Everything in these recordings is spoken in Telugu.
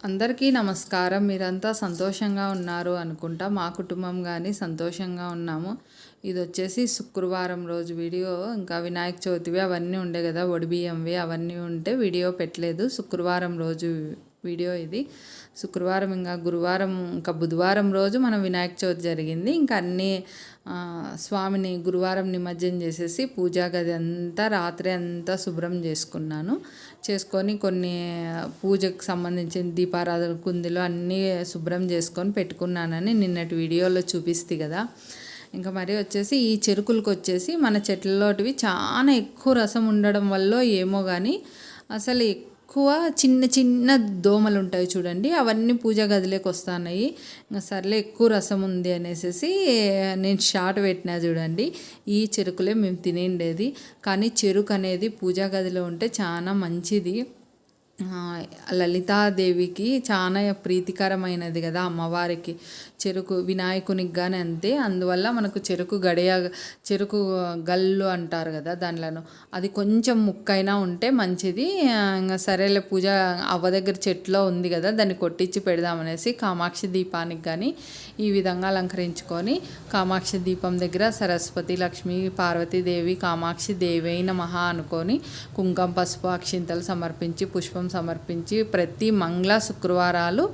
అందరికీ నమస్కారం. మీరంతా సంతోషంగా ఉన్నారు అనుకుంటా. మా కుటుంబం కానీ సంతోషంగా ఉన్నాము. ఇది వచ్చేసి శుక్రవారం రోజు వీడియో. ఇంకా వినాయక చవితివి అవన్నీ ఉండే కదా ఒడిబియ్యంవి అవన్నీ ఉంటే వీడియో పెట్టలేదు. శుక్రవారం రోజు వీడియో ఇది. శుక్రవారం ఇంకా గురువారం ఇంకా బుధవారం రోజు మనం వినాయక చవితి జరిగింది. ఇంకా అన్నీ స్వామిని గురువారం నిమజ్జనం చేసేసి పూజా గది అంతా రాత్రి అంతా శుభ్రం చేసుకున్నాను. చేసుకొని కొన్ని పూజకు సంబంధించిన దీపారాధన కుందులు అన్నీ శుభ్రం చేసుకొని పెట్టుకున్నానని నిన్నటి వీడియోలో చూపిస్తే కదా. ఇంకా మరి వచ్చేసి ఈ చెరుకులకు వచ్చేసి మన చెట్లలోటివి చాలా ఎక్కువ రసం ఉండడం వల్ల ఏమో కానీ అసలు ఎక్కువ చిన్న చిన్న దోమలు ఉంటాయి చూడండి. అవన్నీ పూజ గదిలోకి వస్తున్నాయి. ఇంకా సర్లే ఎక్కువ రసం ఉంది అనేసి నేను షార్ట్ పెట్టినా చూడండి. ఈ చెరుకులే మేము తినేండేది. కానీ చెరుకు అనేది పూజా గదిలో ఉంటే చాలా మంచిది. లలితాదేవికి చాలా ప్రీతికరమైనది కదా అమ్మవారికి. చెరుకు వినాయకునికి కానీ అంతే. అందువల్ల మనకు చెరుకు గడియ చెరుకు గల్లు అంటారు కదా దానిలను. అది కొంచెం ముక్కైనా ఉంటే మంచిది. ఇంకా సరేలే పూజ అవ్వ దగ్గర చెట్లో ఉంది కదా దాన్ని కొట్టించి పెడదామనేసి కామాక్షి దీపానికి కానీ ఈ విధంగా అలంకరించుకొని కామాక్షి దీపం దగ్గర సరస్వతి లక్ష్మి పార్వతీదేవి కామాక్షి దేవైన మహా అనుకొని కుంకుమ పసుపు అక్షింతలు సమర్పించి పుష్పం సమర్పించి ప్రతి మంగళ శుక్రవారాలు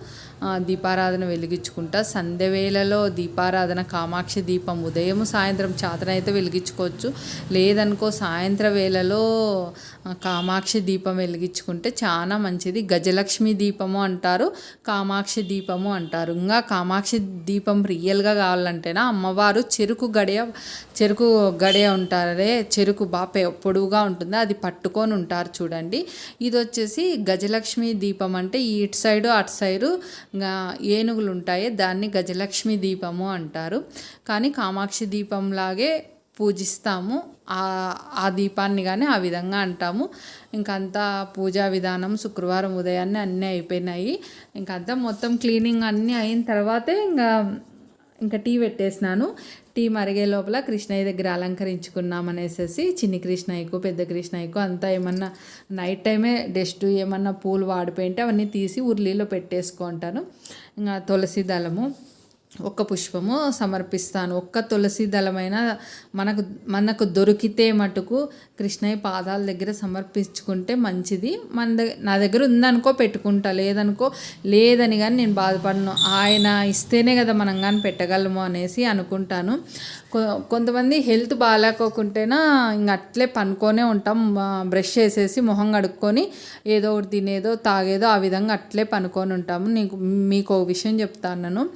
దీపారాధన వెలిగించుకుంటా. సంధ్య వేళలో దీపారాధన కామాక్షి దీపం ఉదయం సాయంత్రం చాతనైతే వెలిగించుకోవచ్చు. లేదనుకో సాయంత్ర వేళలో కామాక్షి దీపం వెలిగించుకుంటే చాలా మంచిది. గజలక్ష్మి దీపము అంటారు కామాక్షి దీపము అంటారు. ఇంకా కామాక్షి దీపం రియల్గా కావాలంటేనా అమ్మవారు చెరుకు గడియ చెరుకు గడియ ఉంటారే చెరుకు బాగా పె- ఉంటుంది అది పట్టుకొని ఉంటారు చూడండి. ఇది వచ్చేసి గజలక్ష్మి దీపం అంటే ఇటు సైడు అటు సైడు ఏనుగులు ఉంటాయి దాన్ని గజలక్ష్మి దీపము అంటారు. కానీ కామాక్షి దీపంలాగే పూజిస్తాము. ఆ ఆ దీపాన్ని కానీ ఆ విధంగా అంటాము. ఇంకంతా పూజా విధానం శుక్రవారం ఉదయాన్నే అన్నీ అయిపోయినాయి. ఇంకంతా మొత్తం క్లీనింగ్ అన్నీ అయిన తర్వాతే ఇంకా ఇంకా టీ పెట్టేసినాను. టీ మరిగే లోపల కృష్ణయ్య దగ్గర అలంకరించుకున్నాం అనేసి చిన్ని కృష్ణయ్యకు పెద్ద కృష్ణయ్యకు అంతా ఏమన్నా నైట్ టైమే డస్ట్ ఏమన్నా పూలు వాడిపోయింటే అవన్నీ తీసి ఉర్లీలో పెట్టేసుకుంటాను ఇంకా తులసి దళము. ఒక్క పుష్పము సమర్పిస్తాను. ఒక్క తులసి దళమైన మనకు మనకు దొరికితే మటుకు కృష్ణయ్య పాదాల దగ్గర సమర్పించుకుంటే మంచిది. మన దగ్గర నా దగ్గర ఉందనుకో పెట్టుకుంటా లేదనుకో లేదని కానీ నేను బాధపడను. ఆయన ఇస్తేనే కదా మనం కానీ పెట్టగలము అనేసి అనుకుంటాను. కొ- కొంతమంది హెల్త్ బాగాలేకోకుంటేనా ఇంక అట్లే పనుకొనే ఉంటాం. బ్రష్ చేసేసి మొహం కడుక్కొని ఏదో ఒకటి తినేదో తాగేదో ఆ విధంగా అట్లే పనుకొని ఉంటాము. నీకు మీకు ఒక విషయం చెప్తాను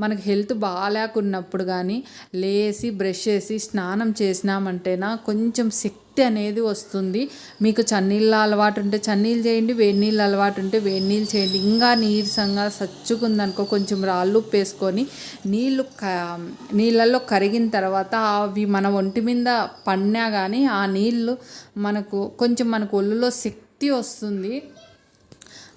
మనకి హెల్త్ బాగాలేకున్నప్పుడు కానీ లేసి బ్రష్ చేసి స్నానం చేసినామంటేనా కొంచెం శక్తి అనేది వస్తుంది. మీకు చన్నీళ్ళ అలవాటు ఉంటే చన్నీళ్ళు చేయండి వేడి నీళ్ళు అలవాటు ఉంటే వేడి నీళ్ళు చేయండి. ఇంకా నీరసంగా సచ్చుకుందనుకో కొంచెం రాళ్ళు ఉప్పు వేసుకొని నీళ్ళు క నీళ్ళల్లో కరిగిన తర్వాత అవి మన ఒంటి మీద పడినా కానీ ఆ నీళ్ళు మనకు కొంచెం మనకు ఒళ్ళులో శక్తి వస్తుంది.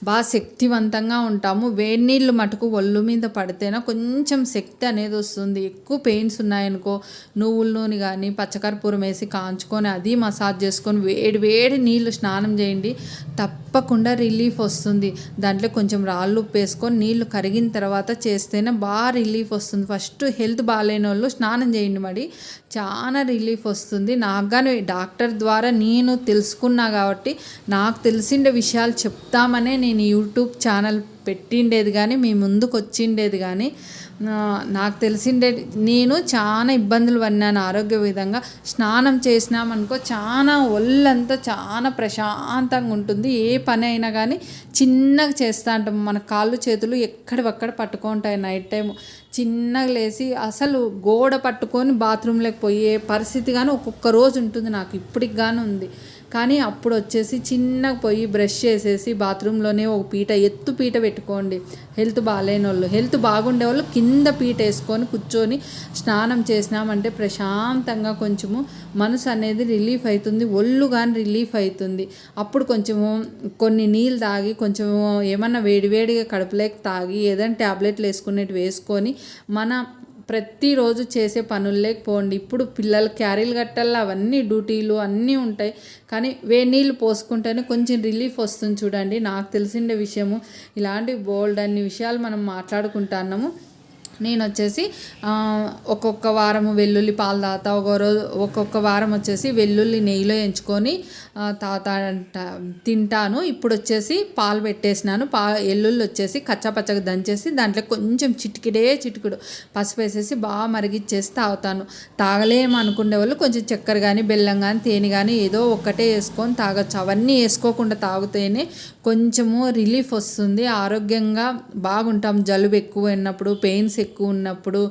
బాగా శక్తివంతంగా ఉంటాము. వేడి నీళ్ళు మటుకు ఒళ్ళు మీద పడితేనే కొంచెం శక్తి అనేది వస్తుంది. ఎక్కువ పెయిన్స్ ఉన్నాయనుకో నువ్వుల నూనె కానీ పచ్చకర్పూరం వేసి కాంచుకొని అది మసాజ్ చేసుకొని వేడి వేడి నీళ్ళు స్నానం చేయండి. తప్పకుండా రిలీఫ్ వస్తుంది. దాంట్లో కొంచెం రాళ్ళు ఉప్పు వేసుకొని నీళ్ళు కరిగిన తర్వాత చేస్తేనే బాగా రిలీఫ్ వస్తుంది. ఫస్ట్ హెల్త్ బాగాలేని వాళ్ళు స్నానం చేయండి మరి. చాలా రిలీఫ్ వస్తుంది. నాకు కానీ డాక్టర్ ద్వారా నేను తెలుసుకున్నా కాబట్టి నాకు తెలిసిండే విషయాలు చెప్తామనే నేను యూట్యూబ్ ఛానల్ పెట్టిండేది కానీ మీ ముందుకు వచ్చిండేది కానీ నాకు తెలిసిండే నేను చాలా ఇబ్బందులు పడినాను ఆరోగ్య విధంగా. స్నానం చేసినామనుకో చాలా ఒళ్ళంతా చాలా ప్రశాంతంగా ఉంటుంది. ఏ పని అయినా కానీ చిన్నగా చేస్తూ ఉంటాం మన కాళ్ళు చేతులు ఎక్కడివక్కడ పట్టుకుంటాయి నైట్ టైం చిన్నగా లేచి అసలు గోడ పట్టుకొని బాత్రూంలోకి పోయే పరిస్థితి కానీ ఒక్కొక్క రోజు ఉంటుంది. నాకు ఇప్పటికి కానీ ఉంది. కానీ అప్పుడు వచ్చేసి చిన్నగా పోయి బ్రష్ చేసేసి బాత్రూంలోనే ఒక పీట ఎత్తు పీట పెట్టుకోండి. హెల్త్ బాగాలేని వాళ్ళు హెల్త్ బాగుండే వాళ్ళు కింద పీట వేసుకొని కూర్చొని స్నానం చేసినామంటే ప్రశాంతంగా కొంచెము మనసు అనేది రిలీఫ్ అవుతుంది ఒళ్ళు కానీ రిలీఫ్ అవుతుంది. అప్పుడు కొంచెము కొన్ని నీళ్ళు తాగి కొంచెం ఏమన్నా వేడివేడిగా కడుపులోకి తాగి ఏదైనా ట్యాబ్లెట్లు వేసుకునేవి వేసుకొని మన ప్రతిరోజు చేసే పనులు లేకపోండి. ఇప్పుడు పిల్లలు క్యారీలు కట్టాలి అవన్నీ డ్యూటీలు అన్నీ ఉంటాయి. కానీ వేడి నీళ్ళు పోసుకుంటేనే కొంచెం రిలీఫ్ వస్తుంది చూడండి. నాకు తెలిసిండే విషయము. ఇలాంటి బోల్డ్ అన్ని విషయాలు మనం మాట్లాడుకుంటున్నాము నేను వచ్చేసి ఒక్కొక్క వారము వెల్లుల్లి పాలు తాత ఒక రోజు ఒక్కొక్క వారం వచ్చేసి వెల్లుల్లి నెయ్యిలో ఎంచుకొని తాత తింటాను. ఇప్పుడు వచ్చేసి పాలు పెట్టేసినాను. పా ఎల్లుల్లి వచ్చేసి కచ్చపచ్చగా దంచేసి దాంట్లో కొంచెం చిటికిడే చిటికుడు పసుపు వేసేసి బాగా మరిగిచ్చేసి తాగుతాను. తాగలేమనుకునే వాళ్ళు కొంచెం చక్కెర కానీ బెల్లం కానీ తేనె కానీ ఏదో ఒక్కటే వేసుకొని తాగొచ్చు. అవన్నీ వేసుకోకుండా తాగితేనే కొంచెము రిలీఫ్ వస్తుంది. ఆరోగ్యంగా బాగుంటాం. జలుబు ఎక్కువ ఉన్నప్పుడు పెయిన్స్ ఎక్కువ ఉన్నప్పుడు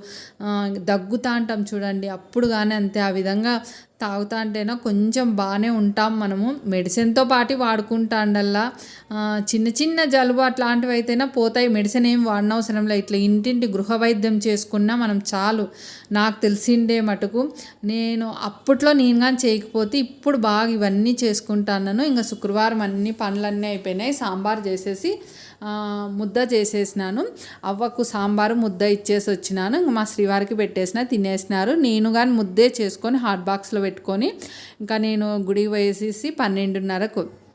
దగ్గుతా అంటాం చూడండి. అప్పుడు కానీ అంతే. ఆ విధంగా తాగుతా అంటేనా కొంచెం బాగానే ఉంటాం మనము. మెడిసిన్తో పాటు వాడుకుంటాండల్లా చిన్న చిన్న జలుబు అట్లాంటివి అయితేనా పోతాయి. మెడిసిన్ ఏం వాడనవసరం లేదు ఇట్లా ఇంటింటి గృహ వైద్యం చేసుకున్నా మనం చాలు. నాకు తెలిసిండే మటుకు. నేను అప్పట్లో నేను కానీ చేయకపోతే ఇప్పుడు బాగా ఇవన్నీ చేసుకుంటాను ఇంకా శుక్రవారం అన్ని పనులన్నీ అయిపోయినాయి. సాంబార్ చేసేసి ముద్ద చేసేసినాను. అవ్వకు సాంబారు ముద్ద ఇచ్చేసి వచ్చినాను. ఇంకా మా శ్రీవారికి పెట్టేసిన తినేసినారు. నేను కానీ ముద్దే చేసుకొని హాట్ బాక్స్లో పెట్టుకొని ఇంకా నేను గుడికి వేసేసి పన్నెండున్నరకు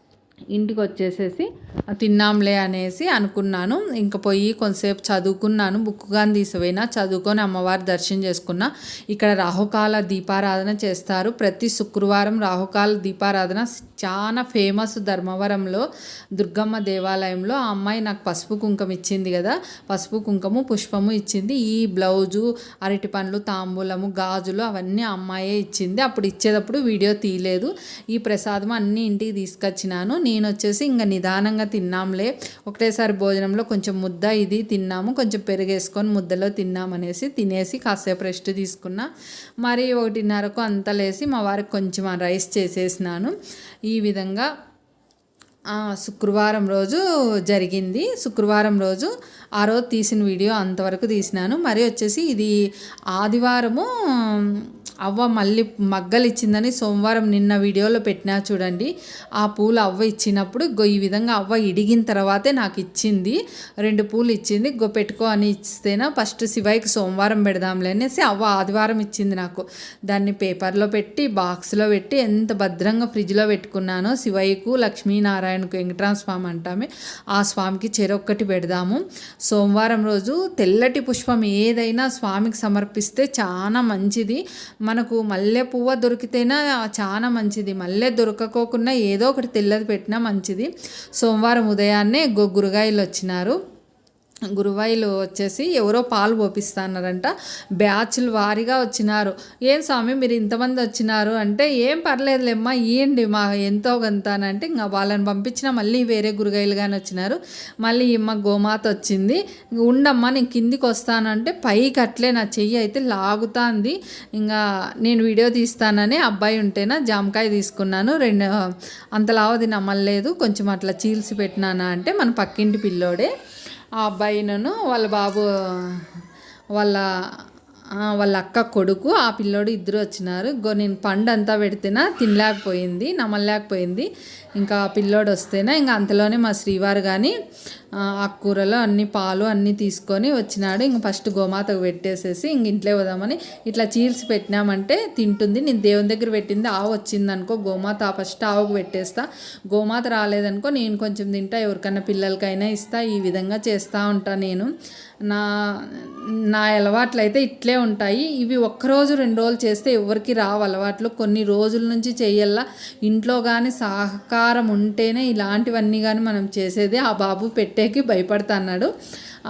ఇంటికి వచ్చేసేసి తిన్నాంలే అనేసి అనుకున్నాను. ఇంక పోయి కొంతసేపు చదువుకున్నాను. బుక్ కానీ తీసిపోయినా చదువుకొని అమ్మవారి దర్శనం చేసుకున్నా. ఇక్కడ రాహుకాల దీపారాధన చేస్తారు. ప్రతి శుక్రవారం రాహుకాల దీపారాధన చాలా ఫేమస్ ధర్మవరంలో దుర్గమ్మ దేవాలయంలో. ఆ అమ్మాయి నాకు పసుపు కుంకం ఇచ్చింది కదా. పసుపు కుంకము పుష్పము ఇచ్చింది. ఈ బ్లౌజు అరటి పండ్లు తాంబూలము గాజులు అవన్నీ అమ్మాయే ఇచ్చింది. అప్పుడు ఇచ్చేటప్పుడు వీడియో తీయలేదు. ఈ ప్రసాదం అన్నీ ఇంటికి తీసుకొచ్చినాను. నేను వచ్చేసి ఇంకా నిదానంగా తిన్నాంలే. ఒకటేసారి భోజనంలో కొంచెం ముద్ద ఇది తిన్నాము. కొంచెం పెరిగేసుకొని ముద్దలో తిన్నామనేసి తినేసి కాసేపు రెస్ట్ తీసుకున్నా. మరి ఒకటిన్నరకు అంత లేసి మా వారికి కొంచెం రైస్ చేసేసినాను. ఈ విధంగా శుక్రవారం రోజు జరిగింది. శుక్రవారం రోజు ఆ రోజు తీసిన వీడియో అంతవరకు తీసినాను. మరి వచ్చేసి ఇది ఆదివారము అవ్వ మళ్ళీ మగ్గలు ఇచ్చిందని సోమవారం నిన్న వీడియోలో పెట్టినా చూడండి. ఆ పూలు అవ్వ ఇచ్చినప్పుడు గో ఈ విధంగా అవ్వ ఇడిగిన తర్వాతే నాకు ఇచ్చింది. రెండు పూలు ఇచ్చింది. గో పెట్టుకో అని ఇస్తేనా ఫస్ట్ శివాయికి సోమవారం పెడదాంలే అనేసి అవ్వ ఆదివారం ఇచ్చింది నాకు. దాన్ని పేపర్లో పెట్టి బాక్స్లో పెట్టి ఎంత భద్రంగా ఫ్రిడ్జ్లో పెట్టుకున్నానో శివయ్యకు లక్ష్మీనారాయణకు వెంకటరామ స్వామి అంటామే. ఆ స్వామికి చెరొక్కటి పెడదాము. సోమవారం రోజు తెల్లటి పుష్పం ఏదైనా స్వామికి సమర్పిస్తే చాలా మంచిది. మనకు మల్లె పువ్వు దొరికితేనే చాలా మంచిది. మల్లె దొరకకోకుండా ఏదో ఒకటి తెల్లది పెట్టినా మంచిది. సోమవారం ఉదయాన్నే గొగ్గురుగాయలు వచ్చినారు. గురువాయిలు వచ్చేసి ఎవరో పాలు పోపిస్తాన్నారంట. బ్యాచ్లు వారీగా వచ్చినారు. ఏం స్వామి మీరు ఇంతమంది వచ్చినారు? అంటే ఏం పర్లేదులేమ్మా ఇవ్వండి మా ఎంతో కొంతానంటే ఇంకా వాళ్ళని పంపించిన మళ్ళీ వేరే గురుగాయలు కానీ వచ్చినారు. మళ్ళీ ఇమ్మ గోమాత వచ్చింది. ఉండమ్మా నేను కిందికి వస్తానంటే పైకి అట్లే నా చెయ్యి అయితే లాగుతాంది. ఇంకా నేను వీడియో తీస్తానని అబ్బాయి ఉంటేనా జామకాయ తీసుకున్నాను. రెండు అంతలావది నమ్మలేదు. కొంచెం అట్లా చీల్చి పెట్టినానా అంటే మన పక్కింటి పిల్లోడే. ఆ అబ్బాయినను వాళ్ళ బాబు వాళ్ళ వాళ్ళ అక్క కొడుకు ఆ పిల్లోడు ఇద్దరు వచ్చినారు. గో నేను పండు అంతా పెడితేనా తినలేకపోయింది నమ్మలేకపోయింది ఇంకా పిల్లోడు వస్తేనే ఇంకా అంతలోనే మా శ్రీవారు కానీ ఆకుకూరలు అన్ని పాలు అన్నీ తీసుకొని వచ్చినాడు. ఇంక ఫస్ట్ గోమాతకు పెట్టేసేసి ఇంక ఇంట్లో పోదామని ఇట్లా చీల్చి పెట్టినామంటే తింటుంది. నేను దేవుని దగ్గర పెట్టింది ఆవు వచ్చిందనుకో గోమాత ఫస్ట్ ఆవుకు పెట్టేస్తా. గోమాత రాలేదనుకో నేను కొంచెం తింటా ఎవరికైనా పిల్లలకైనా ఇస్తా ఈ విధంగా చేస్తూ ఉంటా నేను. నా నా అలవాట్లు అయితే ఇట్లే ఉంటాయి. ఇవి ఒక్కరోజు రెండు రోజులు చేస్తే ఎవరికి రావు అలవాట్లు. కొన్ని రోజుల నుంచి చెయ్యాల ఇంట్లో కానీ సహకారం ఉంటేనే ఇలాంటివన్నీ కానీ మనం చేసేది ఆ బాబు పెట్టేకి భయపడుతున్నాడు.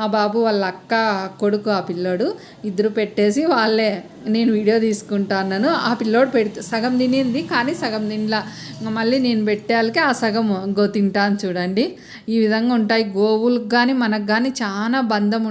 ఆ బాబు వాళ్ళ అక్క కొడుకు ఆ పిల్లోడు ఇద్దరు పెట్టేసి వాళ్ళే నేను వీడియో తీసుకుంటాను ఆ పిల్లోడు పెడితే సగం తినింది కానీ సగం తినలా. మళ్ళీ నేను పెట్టేళ్ళకి ఆ సగం గో తింటాను చూడండి. ఈ విధంగా ఉంటాయి. గోవులకు కానీ మనకు కానీ చాలా బంధం